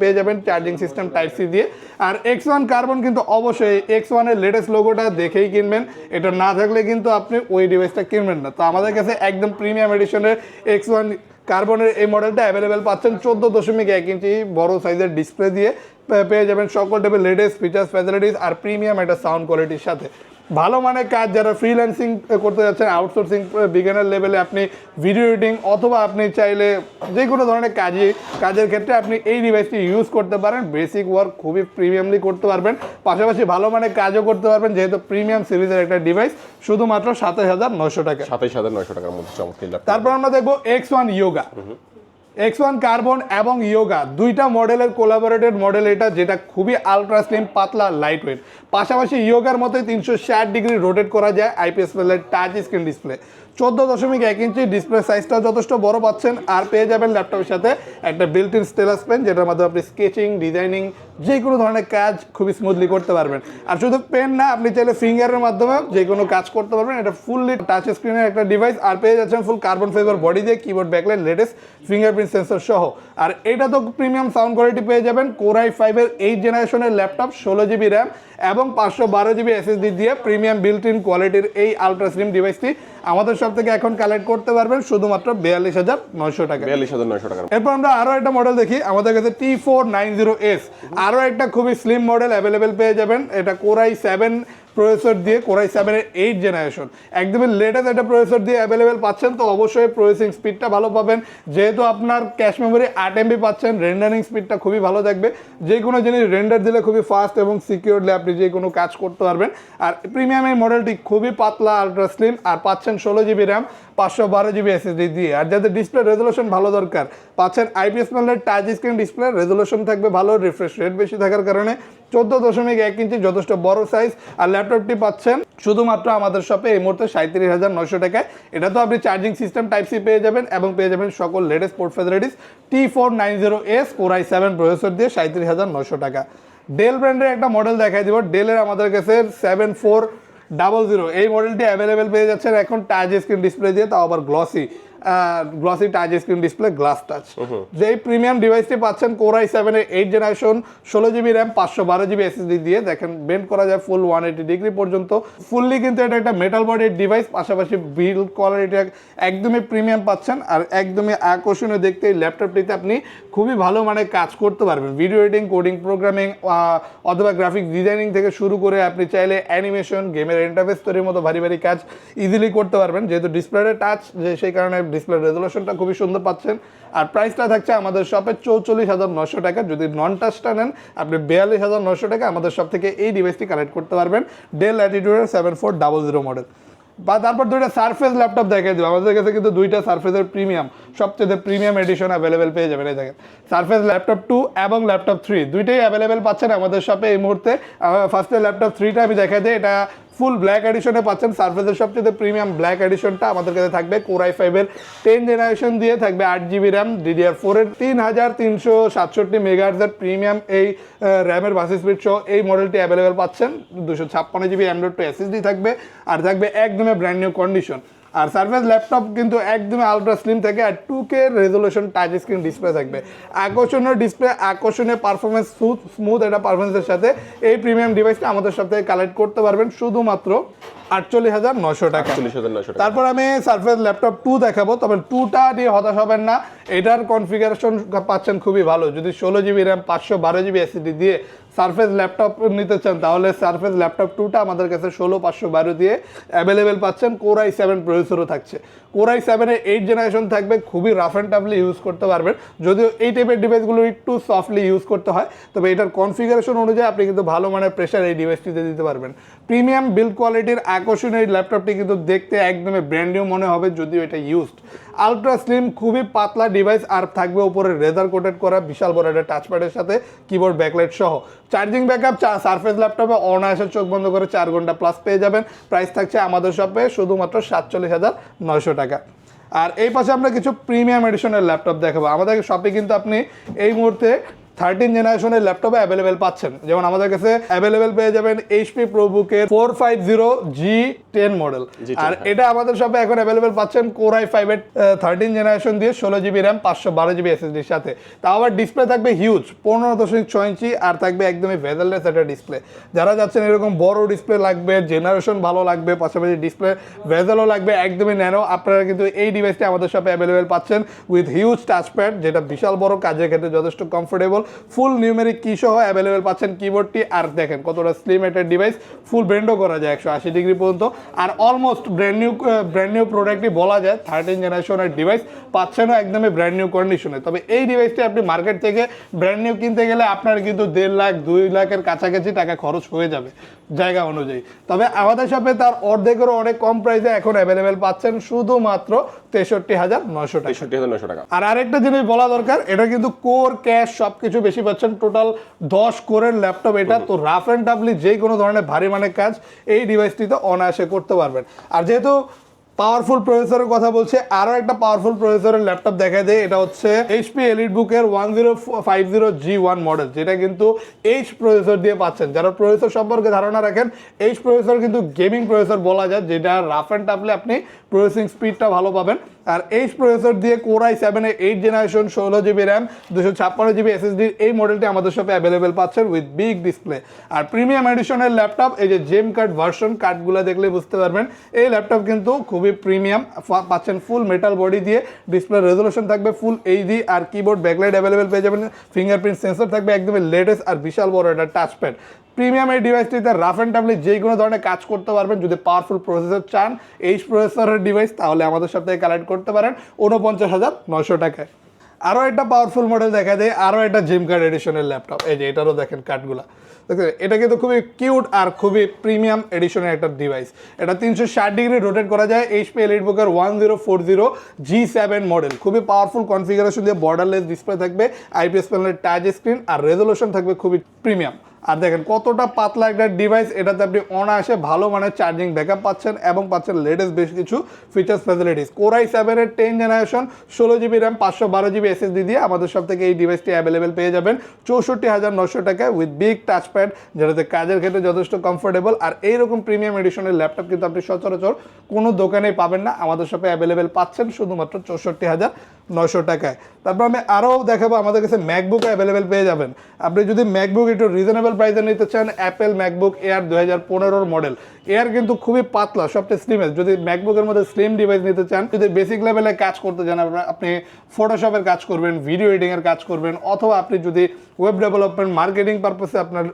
পেয়ে যাবেন চার্জিং সিস্টেম টাইপ সি দিয়ে। আর এক্স ওয়ান কার্বন কিন্তু অবশ্যই এক্স ওয়ানের লেটেস্ট লোগোটা দেখেই কিনবেন। এটা না থাকলে কিন্তু আপনি ওই ডিভাইসটা কিনবেন না। তো আমাদের কাছে একদম প্রিমিয়াম এডিশনের এক্স ওয়ান কার্বনের এই মডেলটা অ্যাভেলেবেল পাচ্ছেন চোদ্দ দশমিক এক ইঞ্চি বড় সাইজের ডিসপ্লে দিয়ে। পেয়ে যাবেন সকল টাইপের লেটেস্ট ফিচার্স ফ্যাসিলিটিস আর প্রিমিয়াম একটা সাউন্ড কোয়ালিটির সাথে। ভালো মানের কাজ যারা ফ্রিল্যান্সিং করতে যাচ্ছেন আউটসোর্সিং বিজ্ঞানের লেভেলে আপনি ভিডিও এডিটিং অথবা আপনি চাইলে যে কোনো ধরনের কাজে কাজের ক্ষেত্রে আপনি এই ডিভাইসটি ইউজ করতে পারেন। বেসিক ওয়ার্ক খুবই প্রিমিয়ামলি করতে পারবেন। পাশাপাশি ভালো মানের কাজও করতে পারবেন যেহেতু প্রিমিয়াম সিরিজের একটা ডিভাইস শুধুমাত্র সাতাশ হাজার নয়শো টাকা। সাতাইশ হাজার নয়শো টাকার মধ্যে চমৎকার। তারপর আমরা দেখব X one Yoga X one Carbon এবং ইয়োগা দুইটা মডেলের কোলাবোরেটেড মডেল এটা, যেটা খুবই আলট্রা স্লিম পাতলা লাইট ওয়েট পাশাপাশি ইয়োগার মতোই তিনশো ষাট ডিগ্রি রোটেট করা যায় আইপিএস টাচ স্ক্রিন ডিসপ্লে চোদ্দ দশমিক এক ইঞ্চি ডিসপ্লে সাইজটা যথেষ্ট বড় পাচ্ছেন আর পেয়ে যাবেন ল্যাপটপের সাথে একটা বিল্ট ইন স্টেলাস পেন যেটার মাধ্যমে আপনি স্কেচিং ডিজাইনিং যে কোনো ধরনের কাজ খুবই স্মুথলি করতে পারবেন। আর শুধু পেন না, আপনি চাইলে ফিঙ্গারের মাধ্যমে যে কোনো কাজ করতে পারবেন। এটা ফুললি টাচ স্ক্রিনের একটা ডিভাইস আর পেয়ে যাচ্ছেন ফুল কার্বন ফাইবার বডি দিয়ে keyboard backlight latest fingerprint sensor সহ। আর এটা তো প্রিমিয়াম সাউন্ড কোয়ালিটি পেয়ে যাবেন কোরাই ফাইভের এইট জেনারেশনের ল্যাপটপ ষোলো জিবি র্যাম এবং পাঁচশো বারো জিবি এসএসডি দিয়ে প্রিমিয়াম বিল্ট ইন কোয়ালিটির এই আলট্রা স্লিম ডিভাইসটি আমাদের সব থেকে এখন কালেক্ট করতে পারবেন শুধুমাত্র বিয়াল্লিশ হাজার নয়শো টাকা। বিয়াল্লিশ হাজার নয়শো টাকা এরপর আমরা আরও একটা মডেল দেখি আমাদের কাছে T four nine zero S আরও একটা খুবই স্লিম মডেল অ্যাভেলেবেল পেয়ে যাবেন এটা কোরাই সেভেন প্রসেসর দিয়ে কোরাই সেভেনের এইট জেনারেশন একদমই লেটেস্ট একটা প্রসেসর দিয়ে অ্যাভেলেবেল পাচ্ছেন, তো অবশ্যই প্রসেসিং স্পিডটা ভালো পাবেন। যেহেতু আপনার ক্যাশ মেমোরি আট এমবি পাচ্ছেন রেন্ডারিং স্পিডটা খুবই ভালো থাকবে। যে কোনো জিনিস রেন্ডার দিলে খুবই ফাস্ট এবং সিকিউরলি আপনি যে কোনো কাজ করতে পারবেন। আর প্রিমিয়াম এই মডেলটি খুবই পাতলা আলট্রা স্লিম আর পাচ্ছেন ষোলো জিবি র্যাম পাঁচশো বারো জিবি এসএসডি দিয়ে। আর যাদের ডিসপ্লে রেজলিউশন ভালো দরকার, পাচ্ছেন আইপিএস প্যানেলের টাচ স্ক্রিন ডিসপ্লে রেজলিউশন থাকবে ভালো রিফ্রেশ রেট বেশি থাকার কারণে। চোদ্দ দশমিক এক ইঞ্চি যথেষ্ট বড় সাইজ আর ল্যাপটপটি পাচ্ছেন শুধুমাত্র আমাদের শপে এই মুহূর্তে সাঁত্রিশ হাজার নশো টাকায়। এটা তো আপনি চার্জিং সিস্টেম টাইপ সি পেয়ে যাবেন এবং পেয়ে যাবেন সকল latest port facilities T four nine zero S core i seven processor দিয়ে সাঁত্রিশ হাজার নশো টাকা। ডেল ব্র্যান্ডের একটা মডেল দেখাই দিব। ডেলের আমাদের কাছে সেভেন ফোর ডাবল জিরো এই মডেলটি অ্যাভেলেবেল পেয়ে যাচ্ছেন এখন টাচ স্ক্রিন ডিসপ্লে দিয়ে, তাও আবার glossy glossy touch screen display glass touch যে প্রিমিয়াম ডিভাইসটি পাচ্ছেন কোরাই সেভেনের এইট জেনারেশন ষোলো জিবি র্যাম পাঁচশো বারো জিবি এসএসডি দিয়ে দেখেন বেন্ড করা যায় ফুল ওয়ান এইটি ডিগ্রি পর্যন্ত। ফুললি কিন্তু এটা একটা মেটাল বডির ডিভাইস পাশাপাশি বিল্ড কোয়ালিটি একদমই প্রিমিয়াম পাচ্ছেন আর একদমই আকর্ষণীয় দেখতে এই ল্যাপটপটিতে আপনি খুবই ভালো মানে কাজ করতে পারবেন। ভিডিও এডিটিং কোডিং প্রোগ্রামিং অথবা গ্রাফিক ডিজাইনিং থেকে শুরু করে আপনি চাইলে অ্যানিমেশন গেমের ইন্টারফেস তৈরির মতো ভারী ভারী কাজ ইজিলি করতে পারবেন। যেহেতু ডিসপ্লেতে টাচ যে সেই কারণে ডিসপ্লে রেজলিউশনটা খুবই সুন্দর পাচ্ছেন। আর প্রাইসটা থাকছে আমাদের শপে চৌচল্লিশ হাজার নশো টাকা। যদি নন টাচটা নেন, আপনি বিয়াল্লিশ হাজার নশো টাকা আমাদের শপ থেকে এই ডিভাইসটি কালেক্ট করতে পারবেন। Dell অ্যাটিটিউডের seven four double zero model বা তারপর দুইটা সারফেস ল্যাপটপ দেখাই দিব আমাদের কাছে কিন্তু দুইটা সারফেসের প্রিমিয়াম সবচেয়ে প্রিমিয়াম এডিশন অ্যাভেলেবেল পেয়ে যাবেন এই দেখেন। সারফেস ল্যাপটপ টু এবং ল্যাপটপ থ্রি দুইটাই অ্যাভেলেবেল পাচ্ছেন আমাদের শপে এই মুহূর্তে। ফার্স্টে ল্যাপটপ থ্রিটা আমি দেখাই দিই। এটা ফুল ব্ল্যাক এডিশনে পাচ্ছেন সার্ফেসের সবচেয়ে প্রিমিয়াম ব্ল্যাক এডিশনটা আমাদের কাছে থাকবে। কোরাই ফাইভের টেন জেনারেশন দিয়ে থাকবে আট জিবি র্যাম ডিডিআর ফোরের তিন হাজার তিনশো সাতষট্টি মেগাহার্জের প্রিমিয়াম এই র্যামের বাসি স্পিড সহ এই মডেলটি অ্যাভেলেবেল পাচ্ছেন। দুশো ছাপ্পান্ন জিবি অ্যান্ড্রয়েড টু এসএসডি থাকবে আর থাকবে একদমই ব্র্যান্ড নিউ কন্ডিশন আর সার্ফেস ল্যাপটপ কিন্তু একদমই আলট্রা স্লিম থাকে আর two K resolution touch screen display থাকবে। আকর্ষণীয় ডিসপ্লে আকর্ষণীয় পারফরমেন্স স্মুথ একটা পারফরমেন্সের সাথে এই প্রিমিয়াম ডিভাইসটা আমাদের সাথে কালেক্ট করতে পারবেন। শুধুমাত্র আটচল্লিশ হাজার নশো টাকা। তারপর আমি সার্ফেস ল্যাপটপ টু দেখাবো তবে টুটা নিয়ে হতাশ হবেন না। এটার কনফিগারেশন পাচ্ছেন খুবই ভালো। যদি ষোলো জিবি র্যাম পাঁচশো বারো জিবি এসিডি দিয়ে সার্ফেস ল্যাপটপ নিতে চান তাহলে সার্ফেস ল্যাপটপ টুটা আমাদের কাছে ষোলো পাঁচশো বারো দিয়ে অ্যাভেলেবেল পাচ্ছেন। কোরাই সেভেন প্রসেসরও থাকছে। কোরাই সেভেনের এইট জেনারেশন থাকবে, খুবই রাফ অ্যান্ড টাফলি ইউজ করতে পারবেন। যদিও এই টাইপের ডিভাইসগুলো একটু সফটলি ইউজ করতে হয়, তবে এটার কনফিগারেশন অনুযায়ী আপনি কিন্তু ভালো মানের প্রেশার এই ডিভাইসটিতে দিতে পারবেন। প্রিমিয়াম বিল্ড কোয়ালিটির আকর্ষণীয় এই ল্যাপটপটি কিন্তু দেখতে একদমই ব্র্যান্ড নিউ মনে হবে, যদিও এটা ইউজড আলট্রা স্লিম খুবই পাতলা ডিভাইস আর থাকবে উপরে রেজার কোটেড করা, বিশাল বড় একটা টাচপ্যাডের সাথে কিবোর্ড ব্যাকলাইট সহ। চার্জিং ব্যাকআপ সারফেস ল্যাপটপে অনায়াসে চোখ বন্ধ করে চার ঘণ্টা প্লাস পেয়ে যাবেন। প্রাইস থাকছে আমাদের শপে শুধুমাত্র সাতচল্লিশ হাজার নয়শো টাকা। আর এই পাশে আমরা কিছু প্রিমিয়াম এডিশনের ল্যাপটপ দেখাবো। আমাদের শপে কিন্তু আপনি এই মুহূর্তে থার্টিন জেনারেশনের ল্যাপটপে অ্যাভেলেবেল পাচ্ছেন। যেমন আমাদের কাছে অ্যাভেলেবেল পেয়ে যাবেন HP প্রোবুকের four five zero G ten model আর হ্যাঁ। এটা আমাদের শপে এখন অ্যাভেলেবেল পাচ্ছেন কোরাই ফাইভ এর থার্টিন জেনারেশন দিয়ে ষোলো জিবি র্যাম পাঁচশো বারো জিবি এসএসডির সাথে। তাও আবার ডিসপ্লে থাকবে হিউজ পনেরো দশমিক ছয় ইঞ্চি আর থাকবে একদমই ভেজাললেস একটা ডিসপ্লে যারা যাচ্ছেন এরকম বড় ডিসপ্লে লাগবে জেনারেশন ভালো লাগবে পাশাপাশি ডিসপ্লে ভেজালও লাগবে একদমই ন্যানো। আপনারা কিন্তু এই ডিভাইসটি আমাদের শপে অ্যাভেলেবেল পাচ্ছেন উইথ হিউজ টাচপ্যাড যেটা বিশাল বড় কাজের ক্ষেত্রে যথেষ্ট কমফোর্টেবল ফুল নিউমেরিক কি সহ অ্যাভেলেবেল পাচ্ছেন কিবোর্ডটি আর দেখেন কতটা স্লিম একটা ডিভাইস ফুল ব্রেন্ডও করা যায় একশো আশি ডিগ্রি পর্যন্ত। আর almost brand new brand new প্রোডাক্টই বলা যায় থার্টিন জেনারেশনের ডিভাইস পাচ্ছেনও একদমই ব্র্যান্ড নিউ কন্ডিশনে তবে এই ডিভাইসটি আপনি মার্কেট থেকে ব্র্যান্ড নিউ কিনতে গেলে আপনার কিন্তু দেড় লাখ, দুই লাখের কাছাকাছি টাকা খরচ হয়ে যাবে। জায়গা অনুযায়ী। তবে আমাদের শপে তার অর্ধেকেরও অনেক কম প্রাইসে এখন অ্যাভেলেবেল পাচ্ছেন শুধুমাত্র তেষট্টি হাজার নয়শো টাকা। তেষট্টি হাজার নয়শো টাকা। আর আরেকটা জিনিস বলা দরকার এটা কিন্তু কোর ক্যাশ সবকিছু বেশি পাচ্ছেন। টোটাল দশ কোরের ল্যাপটপ এটা তো রাফ অ্যান্ড টাফলি যে কোনো ধরনের ভারী মানের কাজ এই ডিভাইসটিতে অনায়াসে করতে পারবেন। আর যেহেতু পাওয়ারফুল প্রসেসরের কথা বলছে আরও একটা পাওয়ারফুল প্রসেসরের ল্যাপটপ দেখা দেয় এটা হচ্ছে এইচপি এলিট বুকের one zero five zero G one model যেটা কিন্তু এইচ প্রসেসর দিয়ে পাচ্ছেন। যারা প্রসেসর সম্পর্কে ধারণা রাখেন এইচ প্রসেসর কিন্তু গেমিং প্রসেসর বলা যায়, যেটা রাফ অ্যান্ড টাফলে আপনি প্রসেসিং স্পিডটা ভালো পাবেন। আর এইচ প্রসেসর দিয়ে কোরাই সেভেনের এইট জেনারেশন ষোলো জিবি র্যাম দুশো ছাপ্পান্ন জিবি এসএসডির এই মডেলটি আমাদের শপে অ্যাভেলেবেল পাচ্ছেন উইথ বিগ ডিসপ্লে আর প্রিমিয়াম এডিশনের ল্যাপটপ, এই যে জেম কার্ড ভার্সন কার্ডগুলো দেখলে বুঝতে পারবেন, এই ল্যাপটপ কিন্তু খুবই প্রিমিয়াম পাচ্ছেন ফুল মেটাল বডি দিয়ে ডিসপ্লে রেজলিউশন থাকবে ফুল এইচডি আর কিবোর্ড ব্যাকলাইট অ্যাভেলেবেল পেয়ে যাবেন ফিঙ্গারপ্রিন্ট সেন্সর থাকবে একদমই লেটেস্ট আর বিশাল বড় একটা টাচপ্যাড প্রিমিয়াম এই ডিভাইসটিতে রাফ অ্যান্ড টাফলি যে কোনো ধরনের কাজ করতে পারবেন, যদি পাওয়ারফুল প্রসেসর চান এইচ প্রসেসরের ডিভাইস তাহলে আমাদের সাথে কালেক্ট করতে পারেন উনপঞ্চাশ হাজার নশো টাকায়। আরও একটা পাওয়ারফুল মডেল দেখা দেয় আরও একটা জিম কার্ড এডিশনের ল্যাপটপ এই যে, এটারও দেখেন কার্ডগুলা দেখছেন, এটা কিন্তু খুবই কিউট আর খুবই প্রিমিয়াম এডিশনের একটা ডিভাইস এটা তিনশো ষাট ডিগ্রি রোটেট করা যায় এইচপি এলিট বুকের one zero four zero G seven model খুবই পাওয়ারফুল কনফিগারেশন দিয়ে বর্ডারলেস ডিসপ্লে থাকবে আইপিএস প্যানেলের টাচ স্ক্রিন আর রেজলিউশন থাকবে খুবই প্রিমিয়াম আর দেখেন কতটা পাতলা একটা ডিভাইস এটাতে আপনি অনায়াসে ভালো মানের চার্জিং ব্যাকআপ পাচ্ছেন এবং পাচ্ছেন লেটেস্ট বেশ কিছু ফিচার্স ফ্যাসিলিটিস কোরাই সেভেনের টেন জেনারেশন ষোলো জিবি র্যাম পাঁচশো বারো জিবি এসএসডি দিয়ে আমাদের সব থেকে এই ডিভাইসটি অ্যাভেলেবেল পেয়ে যাবেন। চৌষট্টি হাজার নশো টাকায় উইথ বিগ টাচপ্যাড যেটাতে কাজের ক্ষেত্রে যথেষ্ট কমফোর্টেবল আর এইরকম প্রিমিয়াম এডিশনের ল্যাপটপ কিন্তু আপনি সচরাচর কোনো দোকানেই পাবেন না। আমাদের শপে অ্যাভেলেবেল পাচ্ছেন শুধুমাত্র চৌষট্টি হাজার। নশো টাকায়। তারপর আমি আরও দেখাবো আমাদের কাছে ম্যাকবুক অ্যাভেলেবেল পেয়ে যাবেন। আপনি যদি ম্যাকবুক একটু রিজনেবল প্রাইসে নিতে চান অ্যাপেল ম্যাকবুক এয়ার দু হাজার পনেরোর মডেল এয়ার কিন্তু খুবই পাতলা, সবচেয়ে স্লিমেস্ট যদি ম্যাকবুকের মধ্যে স্লিম ডিভাইস নিতে চান, যদি বেসিক লেভেলে কাজ করতে চান আপনি ফটোশপের কাজ করবেন ভিডিও এডিংয়ের কাজ করবেন, অথবা আপনি যদি ওয়েব ডেভেলপমেন্ট মার্কেটিং পারপাসে আপনার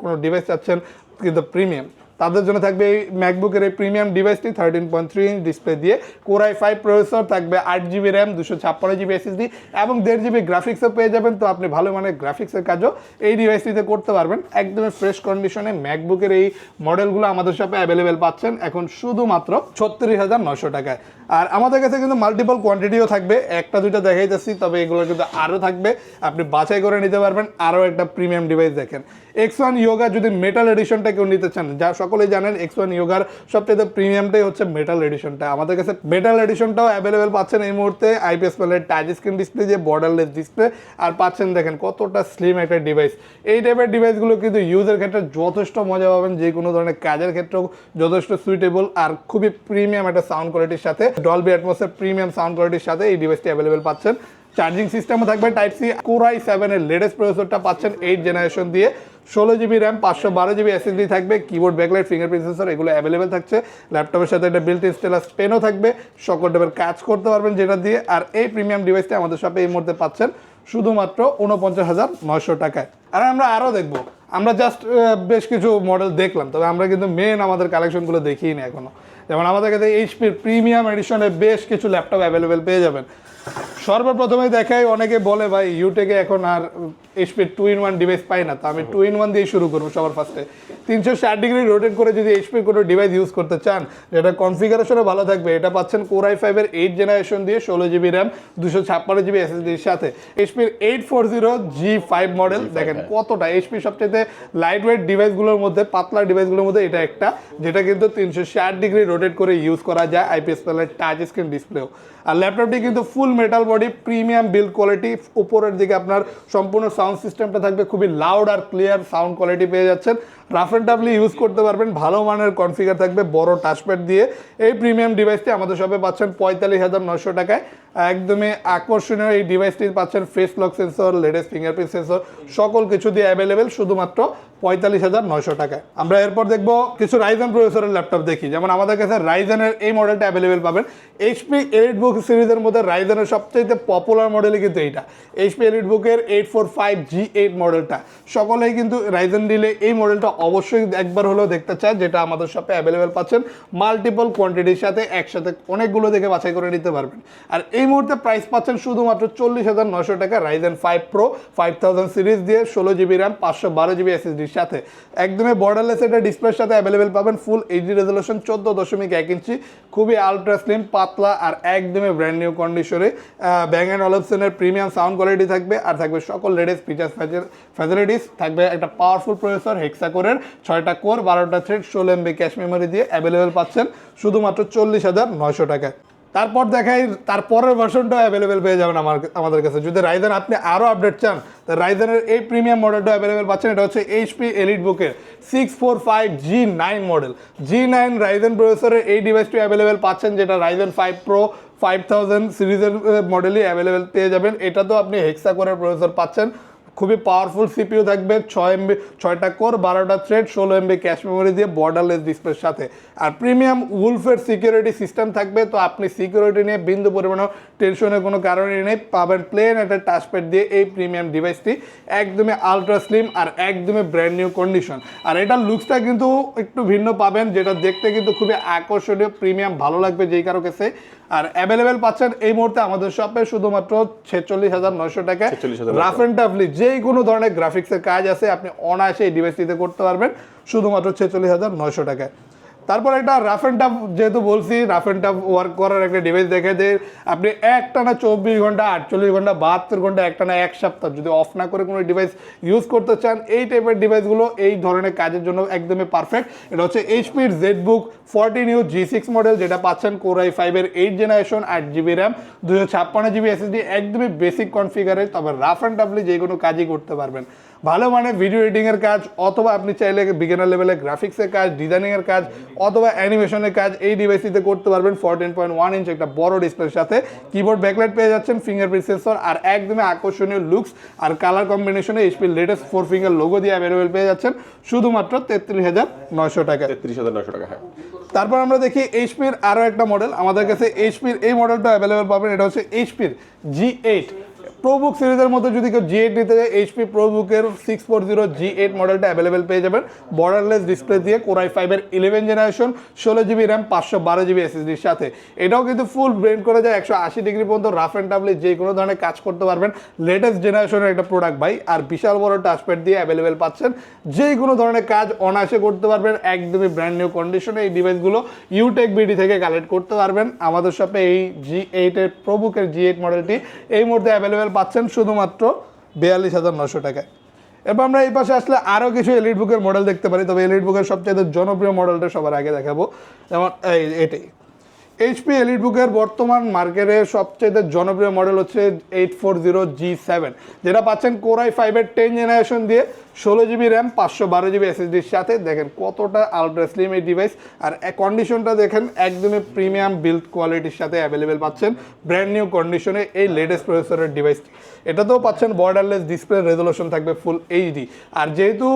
কোনো ডিভাইস চাচ্ছেন, কিন্তু প্রিমিয়াম তাদের জন্য থাকবে এই ম্যাকবুকের এই প্রিমিয়াম ডিভাইসটি thirteen point three inch display দিয়ে। কোরাই ফাইভ প্রসেসর থাকবে আট জিবি র্যাম দুশো ছাপ্পান্ন জিবি এসএসডি এবং দেড় জিবি গ্রাফিক্সও পেয়ে যাবেন। তো আপনি ভালো মানের গ্রাফিক্সের কাজও এই ডিভাইসটিতে করতে পারবেন। একদমই ফ্রেশ কন্ডিশনে ম্যাকবুকের এই মডেলগুলো আমাদের সাথে অ্যাভেলেবেল পাচ্ছেন এখন শুধুমাত্র ছত্রিশ হাজার নশো টাকায়। আর আমাদের কাছে কিন্তু মাল্টিপল কোয়ান্টিটিও থাকবে। একটা, দুইটা দেখাই যাচ্ছি তবে এগুলো কিন্তু আরও থাকবে। আপনি বাছাই করে নিতে পারবেন। আরও একটা প্রিমিয়াম ডিভাইস দেখেন। এক্স ওয়ান ইয়োগা যদি মেটাল এডিশনটা কেউ নিতে চান, যা সকলেই জানেন এক্স ওয়ান ইয়োগার সবচেয়ে প্রিমিয়ামটাই হচ্ছে মেটাল এডিশনটা আমাদের কাছে মেটাল এডিশনটাও অ্যাভেলেবেল পাচ্ছেন এই মুহূর্তে। আইপিএস প্যানেলের টাচ স্ক্রিন ডিসপ্লে দিয়ে বর্ডারলেস ডিসপ্লে আর পাচ্ছেন দেখেন কতটা স্লিম একটা ডিভাইস এই টাইপের ডিভাইসগুলো কিন্তু ইউজের ক্ষেত্রে যথেষ্ট মজা পাবেন। যে কোনো ধরনের কাজের ক্ষেত্রেও যথেষ্ট সুইটেবল আর খুবই প্রিমিয়াম একটা সাউন্ড কোয়ালিটির সাথে। ডলবি অ্যাটমসের প্রিমিয়াম সাউন্ড কোয়ালিটির সাথে এই ডিভাইসটি অ্যাভেলেবেল পাচ্ছেন। চার্জিং সিস্টেমও থাকবে টাইপ সি কোরাই সেভেনের লেটেস্ট প্রসেসরটা পাচ্ছেন এইট জেনারেশন দিয়ে। ষোলো জিবি র্যাম পাঁচশো বারো জিবি এসএসডি থাকবে কিবোর্ড ব্যাকলাইট ফিঙ্গারপ্রিন্ট সেন্সর এগুলো অ্যাভেলেবেল থাকছে। ল্যাপটপের সাথে একটা বিল্ট স্টেলাস পেনও থাকবে। সকল টাইপের কাজ করতে পারবেন যেটা দিয়ে। আর এই প্রিমিয়াম ডিভাইসটা আমাদের শপে এই মুহূর্তে পাচ্ছেন শুধুমাত্র উনপঞ্চাশ হাজার নয়শো টাকায়। আর আমরা আরও দেখব। আমরা জাস্ট বেশ কিছু মডেল দেখলাম, তবে আমরা কিন্তু মেন আমাদের কালেকশনগুলো দেখিই না এখনও। যেমন আমাদের কাছে এইচপির প্রিমিয়াম এডিশনে বেশ কিছু ল্যাপটপ অ্যাভেলেবেল পেয়ে যাবেন। সর্বপ্রথমে দেখাই অনেকে বলে ভাই ইউটেকে এখন আর এইচপির টু ইন ওয়ান ডিভাইস পাই না। তো আমি টু ইন ওয়ান দিয়ে শুরু করব সবার ফার্স্টে তিনশো ষাট ডিগ্রি রোটেট করে যদি এইচপির কোনো ডিভাইস ইউজ করতে চান যেটা কনফিগারেশনও ভালো থাকবে এটা পাচ্ছেন কোর কোরাই ফাইভের এইট জেনারেশন দিয়ে ষোলো জিবি র্যাম দুশো ছাপ্পান্ন জিবি এসএসডির সাথে। এইচপির eight four zero G five model দেখেন কতটা। এইচপি সবচেয়ে লাইট ওয়েট ডিভাইসগুলোর মধ্যে পাতলা ডিভাইসগুলোর মধ্যে এটা একটা যেটা কিন্তু তিনশো ষাট ডিগ্রি রোটেট করে ইউজ করা যায় আইপিএস প্যানেলের টাচ স্ক্রিন ডিসপ্লেও আর ল্যাপটপটি কিন্তু full metal body premium build quality উপরের দিকে আপনার সম্পূর্ণ সাউন্ড সিস্টেমটা থাকবে, খুবই লাউড আর ক্লিয়ার সাউন্ড কোয়ালিটি পেয়ে যাচ্ছেন। রাফ অ্যান্ড টাফলি ইউজ করতে পারবেন, ভালো মানের কনফিগার থাকবে, বড় টাচপ্যাড দিয়ে। এই প্রিমিয়াম ডিভাইসটি আমাদের শপে পাচ্ছেন পঁয়তাল্লিশ হাজার নশো টাকায়। একদমই আকর্ষণীয় এই ডিভাইসটি পাচ্ছেন face lock sensor latest fingerprint sensor সকল কিছু দিয়ে অ্যাভেলেবেল শুধুমাত্র পঁয়তাল্লিশ হাজার নয়শো টাকায়। আমরা এরপর দেখব কিছু রাইজেন প্রসেসরের ল্যাপটপ দেখি। যেমন আমাদের কাছে রাইজেনের এই মডেলটা অ্যাভেলেবেল পাবেন। এইচপি এলিট বুক সিরিজের মধ্যে রাইজেনের সবচেয়ে পপুলার মডেলই কিন্তু এইটা। এইচপি এলিট বুকের eight four five G eight মডেলটা সকলেই কিন্তু রাইজেন ডিলে এই মডেলটা অবশ্যই একবার হলেও দেখতে চায় যেটা আমাদের শপে অ্যাভেলেবেল পাচ্ছেন। মাল্টিপল কোয়ান্টিটির সাথে একসাথে অনেকগুলো দেখে বাছাই করে নিতে পারবেন। আর এই মুহূর্তে প্রাইস পাচ্ছেন শুধুমাত্র চল্লিশ হাজার নশো টাকা Ryzen five pro five thousand series দিয়ে ষোলো জিবি র্যাম পাঁচশো বারো জিবি এসএসডির সাথে। একদমই বর্ডারলেস এটা ডিসপ্লের সাথে অ্যাভেলেবেল পাবেন ফুল এইচডি রেজলিউশন চোদ্দ দশমিক এক ইঞ্চি। খুবই আলট্রা স্লিম পাতলা আর একদমই ব্র্যান্ড নিউ কন্ডিশনে ব্যাং অ্যান্ড অলিপসনের প্রিমিয়াম সাউন্ড কোয়ালিটি থাকবে। আর থাকবে সকল লেটেস্ট ফিচার্স ফ্যাসিলিটিস থাকবে একটা পাওয়ারফুল প্রসেসর হেক্সাকোরের ছয়টা কোর, বারোটা থ্রেড, ষোলো এমবি ক্যাশ মেমোরি দিয়ে অ্যাভেলেবেল পাচ্ছেন শুধুমাত্র চল্লিশ হাজার নয়শো টাকায়। তারপর দেখাই তারপরের ভার্সনটাও অ্যাভেলেবেল পেয়ে যাবেন আমার, আমাদের কাছে। যদি রাইজেন আপনি আরও আপডেট চান, তো রাইজেনের এই প্রিমিয়াম মডেলটা অ্যাভেলেবেল পাচ্ছেন। এটা হচ্ছে এইচপি এলিট বুকের six four five G nine model G nine Ryzen প্রসেসরের এই ডিভাইসটি অ্যাভেলেবেল পাচ্ছেন, যেটা Ryzen five pro five thousand সিরিজের মডেলই অ্যাভেলেবেল পেয়ে যাবেন। এটাতেও আপনি হেক্সা করে প্রসেসর পাচ্ছেন। খুবই পাওয়ারফুল সিপিইউ থাকবে, ছয় এমবি, ছয়টা কোর বারোটা থ্রেড ষোলো এমবি ক্যাশ মেমোরি দিয়ে বর্ডারলেস ডিসপ্লের সাথে। আর প্রিমিয়াম উলফের সিকিউরিটি সিস্টেম থাকবে, তো আপনি সিকিউরিটি নিয়ে বিন্দু পরিমাণও টেনশনের কোনো কারণই নেই, পাবেন প্লেন একটা টাচপ্যাড দিয়ে এই প্রিমিয়াম ডিভাইসটি একদমই আলট্রা স্লিম আর একদমই ব্র্যান্ড নিউ কন্ডিশন আর এটার লুকসটা কিন্তু একটু ভিন্ন পাবেন, যেটা দেখতে কিন্তু খুবই আকর্ষণীয় প্রিমিয়াম ভালো লাগবে যেই কারও কাছে। আর অ্যাভেলেবেল পাচ্ছেন এই মুহূর্তে আমাদের শপে শুধুমাত্র ছেচল্লিশ হাজার নয়শো টাকা। রাফ অ্যান্ড টাফলি যে কোনো ধরনের গ্রাফিক্সের কাজ আছে আপনি অনায়াসে এই ডিভাইসটিতে করতে পারবেন। শুধুমাত্র ছেচল্লিশ হাজার নয়শো টাকায়। তারপর একটা রাফ অ্যান্ড টাফ যেহেতু বলছি রাফ অ্যান্ড টাফ ওয়ার্ক করার একটা ডিভাইস দেখে যে আপনি একটানা চব্বিশ ঘণ্টা, আটচল্লিশ ঘণ্টা, বাহাত্তর ঘণ্টা একটানা এক সপ্তাহ যদি অফ না করে কোনো ডিভাইস ইউজ করতে চান, এই টাইপের ডিভাইসগুলো এই ধরনের কাজের জন্য একদমই পারফেক্ট এটা হচ্ছে এইচপির ZBook fourteen U G six model যেটা পাচ্ছেন কোরাই ফাইভের এইট জেনারেশন আট জিবি র্যাম দুশো ছাপ্পান্ন জিবি এসএসডি একদমই বেসিক কনফিগারে তবে রাফ অ্যান্ড টাফলি যে কোনো কাজই করতে পারবেন। ভালো মানে ভিডিও এডিটিংয়ের কাজ অথবা আপনি চাইলে বিগিনার লেভেলে গ্রাফিক্সের কাজ ডিজাইনিংয়ের কাজ অথবা অ্যানিমেশনের কাজ এই ডিভাইসটিতে করতে পারবেন ফোরটিন পয়েন্ট ওয়ান ইঞ্চ একটা বড় ডিসপ্লের সাথে। কিবোর্ড ব্যাকলাইট পেয়ে যাচ্ছেন ফিঙ্গারপ্রিন্ট সেন্সর আর একদমই আকর্ষণীয় লুকস আর কালার কম্বিনেশনে এইচপির লেটেস্ট ফোর ফিঙ্গার লোগো দিয়ে অ্যাভেলেবেল পেয়ে যাচ্ছেন শুধুমাত্র তেত্রিশ হাজার নয়শো টাকা। তেত্রিশ হাজার নয়শো টাকা হ্যাঁ। তারপর আমরা দেখি এইচপির আরও একটা মডেল আমাদের কাছে এইচপির এই মডেলটা অ্যাভেলেবেল পাবেন এটা হচ্ছে এইচপির জি এইট প্রোবুক সিরিজের মধ্যে যদি কেউ জি এইট নিতে যায় HP প্রোবুকের six four zero G eight মডেলটা অ্যাভেলেবেল পেয়ে যাবেন। বর্ডারলেস ডিসপ্লে দিয়ে কোরাই ফাইভের ইলেভেন জেনারেশন ষোলো জিবি র্যাম পাঁচশো বারো জিবি এসএসডির সাথে। এটাও কিন্তু ফুল ব্রেন্ড করে যায়, একশো আশি ডিগ্রি পর্যন্ত রাফ অ্যান্ড টাফলি যে কোনো ধরনের কাজ করতে পারবেন। লেটেস্ট জেনারেশনের একটা প্রোডাক্ট ভাই, আর বিশাল বড় টাচপ্যাড দিয়ে অ্যাভেলেবেল পাচ্ছেন। যে কোনো ধরনের কাজ অনায়াসে করতে পারবেন, একদমই ব্র্যান্ড নিউ কন্ডিশনে এই ডিভাইসগুলো ইউটেক বিডি থেকে কালেক্ট করতে পারবেন। আমাদের শপে এই জি এইটের প্রবুকের জি এইট মডেলটি এই মুহূর্তে অ্যাভেলেবেল পাচ্ছেন শুধুমাত্র বিয়াল্লিশ হাজার নশো টাকায়। এবার আমরা এই পাশে আসলে আরও কিছু এলিট বুকের মডেল দেখতে পারি, তবে এলিট বুকের সবচেয়ে জনপ্রিয় মডেলটা সবার আগে দেখাবো। যেমন এই, এটাই। এইচপি এলিট বুকের বর্তমান মার্কেটে সবচেয়ে জনপ্রিয় মডেল হচ্ছে eight four zero G seven যেটা পাচ্ছেন কোরাই ফাইভের টেন জেনারেশন দিয়ে ষোলো জিবি র্যাম পাঁচশো বারো জিবি এসএসডির সাথে। দেখেন কতটা আলট্রা স্লিম এই ডিভাইস আর কন্ডিশনটা দেখেন, একদমই প্রিমিয়াম বিল্ড কোয়ালিটির সাথে অ্যাভেলেবেল পাচ্ছেন। ব্র্যান্ড নিউ কন্ডিশনে এই লেটেস্ট প্রসেসরের ডিভাইসটি এটাতেও পাচ্ছেন বর্ডারলেস ডিসপ্লে রেজলিউশন থাকবে ফুল এইচডি আর যেহেতু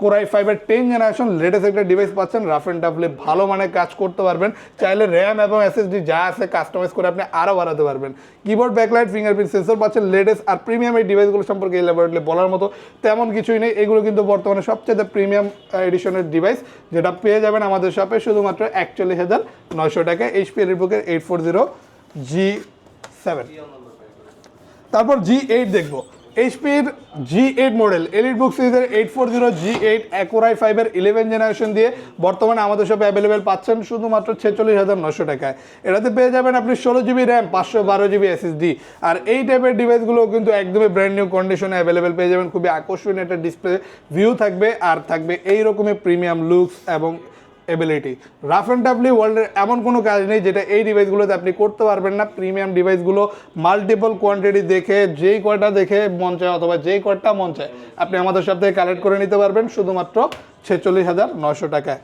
কোরাই ফাইভের টেন জেনারেশন লেটেস্ট একটা ডিভাইস পাচ্ছেন রাফ অ্যান্ড টাফলি ভালো মানে কাজ করতে পারবেন। চাইলে র্যাম এবং এসএসডি যা আছে কাস্টমাইজ করে আপনি আরও বাড়াতে পারবেন। কিবোর্ড ব্যাকলাইট ফিঙ্গারপ্রিন্ট সেন্সর পাচ্ছেন লেটেস্ট আর প্রিমিয়াম এই ডিভাইসগুলো সম্পর্কে ইলাবোরেটলি বলার মতো তেমন কিছুই নেই। এগুলো কিন্তু বর্তমানে সবচেয়ে প্রিমিয়াম এডিশনের ডিভাইস যেটা পেয়ে যাবেন আমাদের শপে শুধুমাত্র একচল্লিশ হাজার নয়শো টাকা HP রিবুকের eight four zero G seven তারপর জি এইট দেখব। এইচপির জি এইট মডেল এলিট বুক সিরিজের eight four zero G eight অ্যাকোরাই ফাইভের ইলেভেন জেনারেশন দিয়ে বর্তমানে আমাদের সব অ্যাভেলেবেল পাচ্ছেন শুধুমাত্র ছেচল্লিশ হাজার নশো টাকায়। এটাতে পেয়ে যাবেন আপনি ষোলো জিবি র্যাম পাঁচশো বারো জিবি এসএসডি আর এই টাইপের ডিভাইসগুলো কিন্তু একদমই ব্র্যান্ড নিউ কন্ডিশনে অ্যাভেলেবেল পেয়ে যাবেন। খুবই আকর্ষণীয় একটা ডিসপ্লে ভিউ থাকবে, আর থাকবে এই রকমের প্রিমিয়াম লুকস এবং এবিলিটি রাফ অ্যান্ড টাফলি ওয়ার্ল্ডের এমন কোনো কাজ নেই যেটা এই ডিভাইসগুলোতে আপনি করতে পারবেন না। প্রিমিয়াম ডিভাইসগুলো মাল্টিপল কোয়ান্টিটি দেখে, যেই কয়টা দেখে মন চায় অথবা যেই কয়টা মন চায়, আপনি আমাদের সাথে কালেক্ট করে নিতে পারবেন শুধুমাত্র ছেচল্লিশ হাজার নশো টাকায়।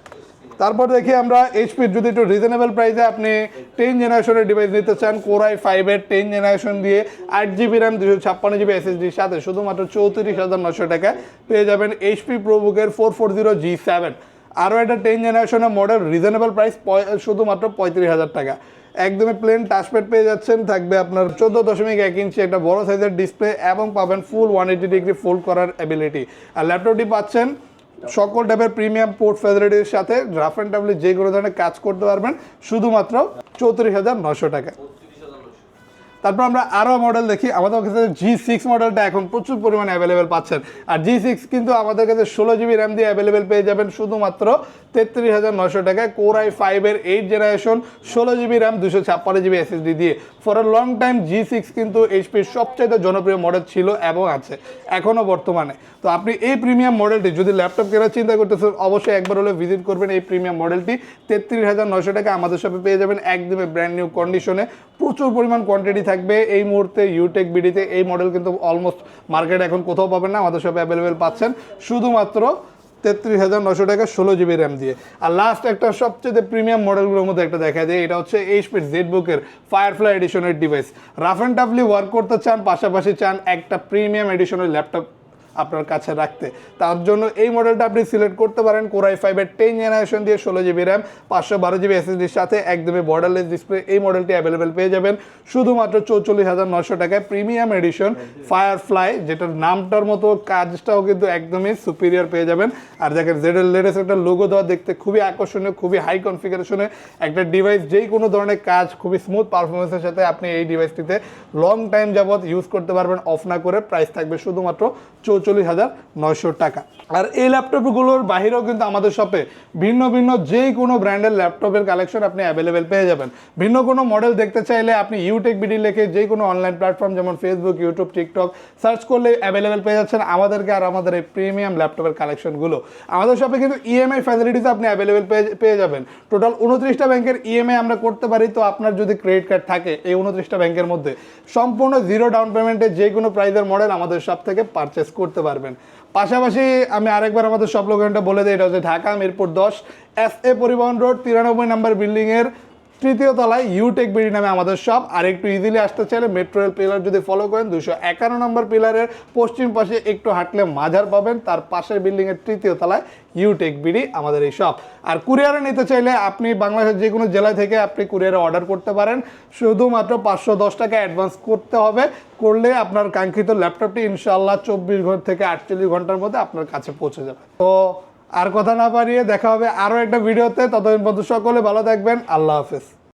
তারপর দেখি আমরা এইচপির যদি একটু রিজনেবল প্রাইসে আপনি টেন জেনারেশনের ডিভাইস নিতে চান কোরাই ফাইভের টেন জেনারেশন দিয়ে আট জিবি র্যাম দুশো ছাপ্পান্ন জিবি এসএসডির সাথে শুধুমাত্র চৌত্রিশ হাজার নশো টাকায় পেয়ে যাবেন HP প্রোবুকের four four zero G seven আরও একটা টেন জেনারেশনের মডেল রিজনেবল প্রাইস শুধুমাত্র পঁয়ত্রিশ হাজার টাকা। একদমই প্লেন টাচপ্যাড পেয়ে যাচ্ছেন, থাকবে আপনার চোদ্দ দশমিক এক ইঞ্চি একটা বড় সাইজের ডিসপ্লে এবং পাবেন full one eighty degree fold করার অ্যাবিলিটি আর ল্যাপটপটি পাচ্ছেন সকল টাইপের প্রিমিয়াম পোর্ট ফ্যাসিলিটির সাথে রাফ অ্যান্ড টাফলি যে কোনো ধরনের কাজ করতে পারবেন, শুধুমাত্র চৌত্রিশ হাজার নশো টাকা তারপর আমরা আরও মডেল দেখি। আমাদের কাছে জি সিক্স মডেলটা এখন প্রচুর পরিমাণে অ্যাভেলেবেল পাচ্ছেন। আর জি সিক্স কিন্তু আমাদের কাছে ষোলো জিবি র্যাম দিয়ে অ্যাভেলেবেল পেয়ে যাবেন শুধুমাত্র তেত্রিশ হাজার নশো টাকায়। কোরাই ফাইভের এইট জেনারেশন ষোলো জিবি র্যাম দুশো ছাপ্পান্ন জিবি এসএসডি দিয়ে। For a long time G six কিন্তু এইচপির সবচাইতে জনপ্রিয় মডেল ছিল এবং আছে, এখনও বর্তমানে। তো আপনি এই প্রিমিয়াম মডেলটি যদি ল্যাপটপ কেনার চিন্তা করতেছেন, অবশ্যই একবার হলে ভিজিট করবেন এই প্রিমিয়াম মডেলটি তেত্রিশ হাজার নশো টাকা আমাদের সাথে পেয়ে যাবেন একদমই ব্র্যান্ড নিউ কন্ডিশনে প্রচুর পরিমাণ কোয়ান্টিটি থাকবে এই মুহূর্তে ইউটেক বিডিতে এই মডেল কিন্তু অলমোস্ট মার্কেট এখন কোথাও পাবেন না, আমাদের সব অ্যাভেলেবেল পাচ্ছেন শুধুমাত্র তেত্রিশ হাজার নশো টাকা ষোলো জিবি র্যাম দিয়ে। আর লাস্ট একটা সবচেয়ে প্রিমিয়াম মডেলগুলোর মধ্যে একটা দেখা যায় এটা হচ্ছে এইচপির জেড বুকের Firefly এডিশনের device rough and toughly work করতে চান, পাশাপাশি চান একটা প্রিমিয়াম এডিশনের ল্যাপটপ আপনার কাছে রাখতে। তার জন্য এই মডেলটা আপনি সিলেক্ট করতে পারেন কোরাই ফাইভের টেন জেনারেশন দিয়ে ষোলো জিবি র্যাম পাঁচশো বারো জিবি এসএসডির সাথে একদমই বর্ডারলেস ডিসপ্লে এই মডেলটি অ্যাভেলেবেল পেয়ে যাবেন। শুধুমাত্র চৌচল্লিশ হাজার নশো টাকায় প্রিমিয়াম এডিশন ফায়ারফ্লাই যেটার নামটার মতো কাজটাও কিন্তু একদমই সুপিরিয়র পেয়ে যাবেন। আর দেখেন জেডের লেটেস্ট একটা লোগো দেওয়া দেখতে খুবই আকর্ষণীয়, খুবই হাই কনফিগারেশনে একটা ডিভাইস যেই কোনো ধরনের কাজ, খুবই স্মুথ পারফরমেন্সের সাথে আপনি এই ডিভাইসটিতে লং টাইম যাবৎ ইউজ করতে পারবেন। অফ না করে প্রাইস থাকবে শুধুমাত্র চৌচল্লিশ হাজার নয়শো টাকা। আর এই ল্যাপটপগুলোর বাহিরেও কিন্তু আমাদের শপে ভিন্ন ভিন্ন যেই কোনো ব্র্যান্ডের ল্যাপটপের কালেকশন আপনি অ্যাভেলেবেল পেয়ে যাবেন। ভিন্ন কোনো মডেল দেখতে চাইলে আপনি ইউটেক বিডি লেখে যে কোনো অনলাইন প্ল্যাটফর্ম যেমন ফেসবুক ইউটিউব টিকটক সার্চ করলে অ্যাভেলেবেল পেয়ে যাচ্ছেন আমাদেরকে আর আমাদের এই প্রিমিয়াম ল্যাপটপের কালেকশনগুলো আমাদের শপে কিন্তু E ইএমআই ফ্যাসিলিটিস আপনি অ্যাভেলেবেল পেয়ে যাবেন। টোটাল উনত্রিশটা ব্যাংকের ইএমআই আমরা করতে পারি। তো আপনার যদি ক্রেডিট কার্ড থাকে এই উনত্রিশটা ব্যাংকের মধ্যে, সম্পূর্ণ জিরো ডাউন পেমেন্টে যে কোনো প্রাইজের মডেল আমাদের শপ থেকে পারচেস করতে পারবেন। পাশাপাশি আমি আরেকবার আমাদের সব লোকেশনটা বলে দিই, এটা হচ্ছে ঢাকা, মিরপুর দশ এস এ পরিবহন রোড, তিরানব্বই নাম্বার বিল্ডিংয়ের তৃতীয় তলায় ইউটেক বিডি নামে আমাদের শপ আর একটু ইজিলি আসতে চাইলে মেট্রো রেল পিলার যদি ফলো করেন দুশো একান্ন নম্বর পিলারের পশ্চিম পাশে একটু হাঁটলে মাঝার পাবেন। তার পাশের বিল্ডিংয়ের তৃতীয় তলায় ইউটেক বিডি আমাদের এই শপ আর কুরিয়ারে নিতে চাইলে আপনি বাংলাদেশের যে কোনো জেলা থেকে আপনি কুরিয়ারে অর্ডার করতে পারেন। শুধুমাত্র পাঁচশো দশ টাকা অ্যাডভান্স করতে হবে। করলে আপনার কাঙ্ক্ষিত ল্যাপটপটি ইনশাল্লাহ চব্বিশ ঘণ্টা থেকে আটচল্লিশ ঘণ্টার মধ্যে আপনার কাছে পৌঁছে যাবে। তো আর কথা না পারিয়ে দেখা হবে আরও একটা ভিডিওতে। ততদিন পর্যন্ত সকলে ভালো থাকবেন। আল্লাহ হাফেজ।